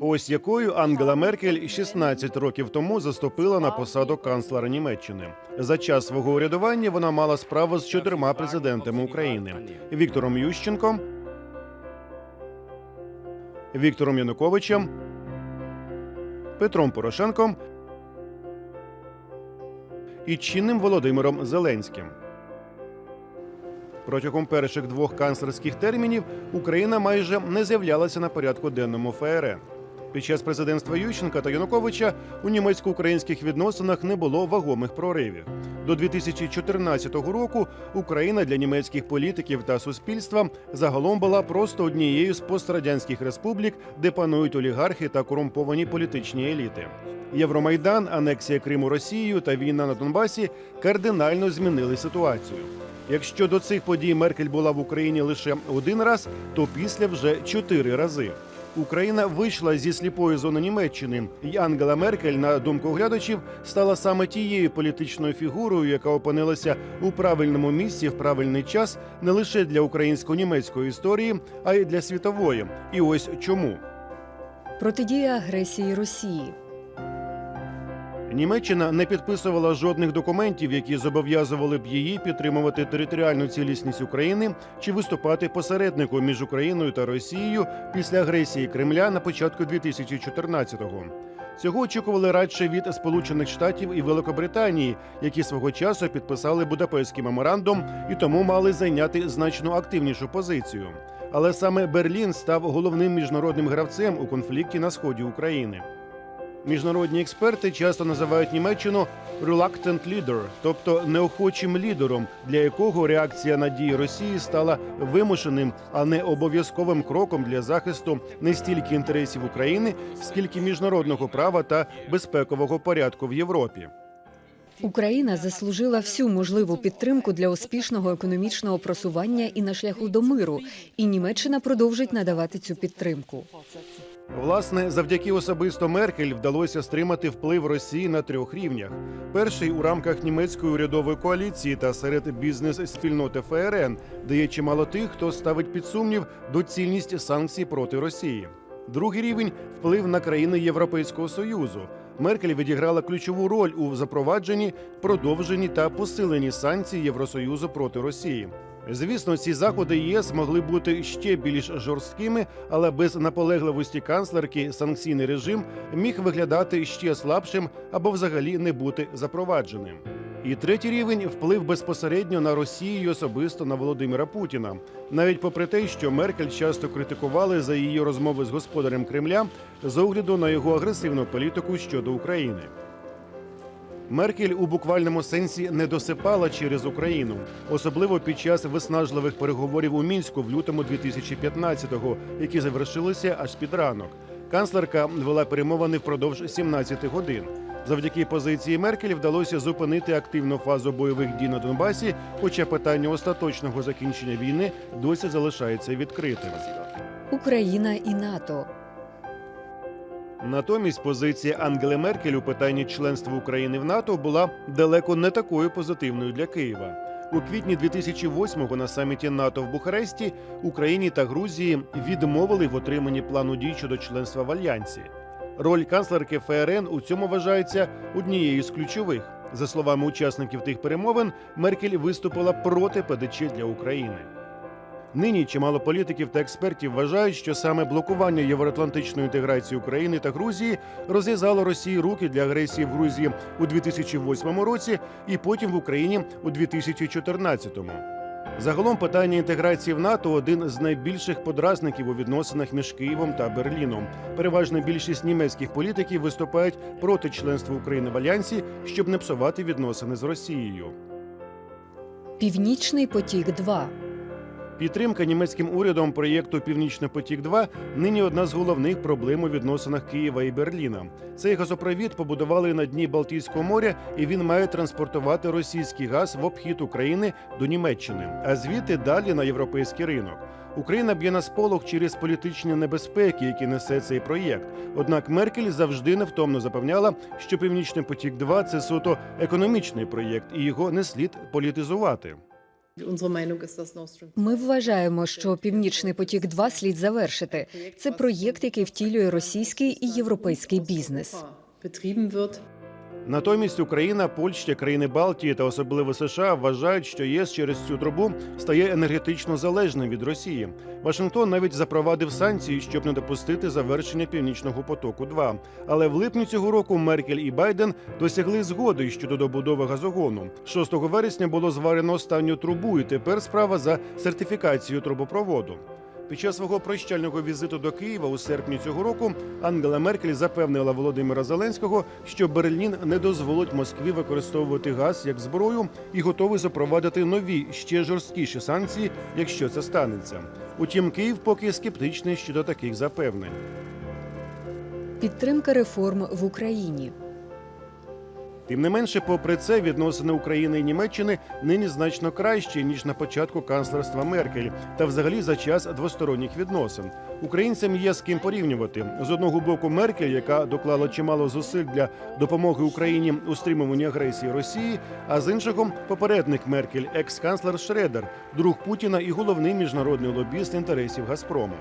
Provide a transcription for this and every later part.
Ось якою Ангела Меркель 16 років тому заступила на посаду канцлера Німеччини. За час свого урядування вона мала справу з чотирма президентами України: Віктором Ющенком, Віктором Януковичем, Петром Порошенком і чинним Володимиром Зеленським. Протягом перших двох канцлерських термінів Україна майже не з'являлася на порядку денному ФРН. Під час президентства Ющенка та Януковича у німецько-українських відносинах не було вагомих проривів. До 2014 року Україна для німецьких політиків та суспільства загалом була просто однією з пострадянських республік, де панують олігархи та корумповані політичні еліти. Євромайдан, анексія Криму Росією та війна на Донбасі кардинально змінили ситуацію. Якщо до цих подій Меркель була в Україні лише один раз, то після вже чотири рази. Україна вийшла зі сліпої зони Німеччини, і Ангела Меркель, на думку глядачів, стала саме тією політичною фігурою, яка опинилася у правильному місці в правильний час не лише для українсько-німецької історії, а й для світової. І ось чому. Протидія агресії Росії. Німеччина не підписувала жодних документів, які зобов'язували б її підтримувати територіальну цілісність України чи виступати посередником між Україною та Росією після агресії Кремля на початку 2014-го. Цього очікували радше від Сполучених Штатів і Великобританії, які свого часу підписали Будапештський меморандум і тому мали зайняти значно активнішу позицію. Але саме Берлін став головним міжнародним гравцем у конфлікті на сході України. Міжнародні експерти часто називають Німеччину «reluctant leader», тобто неохочим лідером, для якого реакція на дії Росії стала вимушеним, а не обов'язковим кроком для захисту не стільки інтересів України, скільки міжнародного права та безпекового порядку в Європі. Україна заслужила всю можливу підтримку для успішного економічного просування і на шляху до миру, і Німеччина продовжить надавати цю підтримку. Власне, завдяки особисто Меркель вдалося стримати вплив Росії на трьох рівнях: перший у рамках німецької урядової коаліції та серед бізнес-спільноти ФРН, де є чимало тих, хто ставить під сумнів доцільність санкцій проти Росії. Другий рівень вплив на країни Європейського союзу. Меркель відіграла ключову роль у запровадженні, продовженні та посиленні санкцій Євросоюзу проти Росії. Звісно, ці заходи ЄС могли бути ще більш жорсткими, але без наполегливості канцлерки санкційний режим міг виглядати ще слабшим або взагалі не бути запровадженим. І третій рівень вплив безпосередньо на Росію і особисто на Володимира Путіна, навіть попри те, що Меркель часто критикували за її розмови з господарем Кремля з огляду на його агресивну політику щодо України. Меркель у буквальному сенсі не досипала через Україну, особливо під час виснажливих переговорів у мінську в лютому 2015-го, які завершилися аж під ранок. Канцлерка вела перемовини впродовж 17 годин. Завдяки позиції Меркель вдалося зупинити активну фазу бойових дій на Донбасі, хоча питання остаточного закінчення війни досі залишається відкритим. Україна і НАТО. Натомість позиція Ангели Меркель у питанні членства України в НАТО була далеко не такою позитивною для Києва. У квітні 2008-го на саміті НАТО в Бухаресті Україні та Грузії відмовили в отриманні плану дій щодо членства в альянсі. Роль канцлерки ФРН у цьому вважається однією з ключових. За словами учасників тих перемовин, Меркель виступила проти ПДЧ для України. Нині чимало політиків та експертів вважають, що саме блокування євроатлантичної інтеграції України та Грузії розв'язало Росії руки для агресії в Грузії у 2008 році і потім в Україні у 2014-му. Загалом питання інтеграції в НАТО один з найбільших подразників у відносинах між Києвом та Берліном. Переважна більшість німецьких політиків виступають проти членства України в альянсі, щоб не псувати відносини з Росією. Північний потік 2 Підтримка німецьким урядом проєкту Північний потік 2 нині одна з головних проблем у відносинах Києва і Берліна. Цей газопровід побудували на дні Балтійського моря, і він має транспортувати російський газ в обхід України до Німеччини, а звідти далі на європейський ринок. Україна б'є на сполох через політичні небезпеки, які несе цей проєкт. Однак Меркель завжди невтомно запевняла, що Північний потік 2 це суто економічний проєкт, і його не слід політизувати. Ми вважаємо, що Північний потік 2 слід завершити. Це проєкт, який втілює російський і європейський бізнес. Натомість Україна, Польща, країни Балтії та особливо США вважають, що ЄС через цю трубу стає енергетично залежним від Росії. Вашингтон навіть запровадив санкції, щоб не допустити завершення північного потоку. 2 але в липні цього року Меркель і Байден досягли згоди щодо добудови газогону. 6 вересня було зварено останню трубу, і тепер справа за сертифікацією трубопроводу. Під час свого прощального візиту до Києва у серпні цього року Ангела Меркель запевнила Володимира Зеленського, що Берлін не дозволить Москві використовувати газ як зброю і готовий запровадити нові ще жорсткіші санкції, якщо це станеться. Утім, Київ поки скептичний щодо таких запевнень. Підтримка реформ в Україні. Тим не менше, попри це, відносини України і Німеччини нині значно кращі ніж на початку канцлерства Меркель, та взагалі за час двосторонніх відносин. Українцям є з ким порівнювати з одного боку Меркель, яка доклала чимало зусиль для допомоги Україні у стримуванні агресії Росії, а з іншого попередник Меркель, екс-канцлер Шредер, друг Путіна і головний міжнародний лобіст інтересів Газпрому.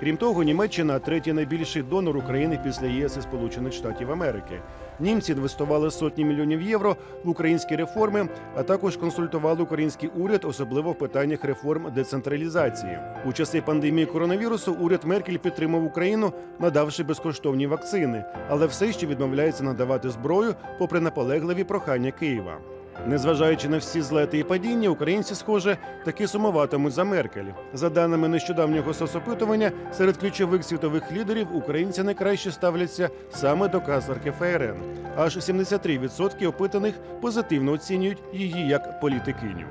Крім того, Німеччина третій найбільший донор України після ЄС і Сполучених Штатів Америки. Німці інвестували сотні мільйонів євро в українські реформи, а також консультували український уряд, особливо в питаннях реформ децентралізації. У часи пандемії коронавірусу уряд Меркель підтримав Україну, надавши безкоштовні вакцини, але все ще відмовляється надавати зброю, попри наполегливі прохання Києва. Незважаючи на всі злети і падіння, українці, схоже, таки сумуватимуть за Меркель. За даними нещодавнього соцопитування, серед ключових світових лідерів українці найкраще ставляться саме до канцлерки ФРН. Аж 73% опитаних позитивно оцінюють її як політикиню.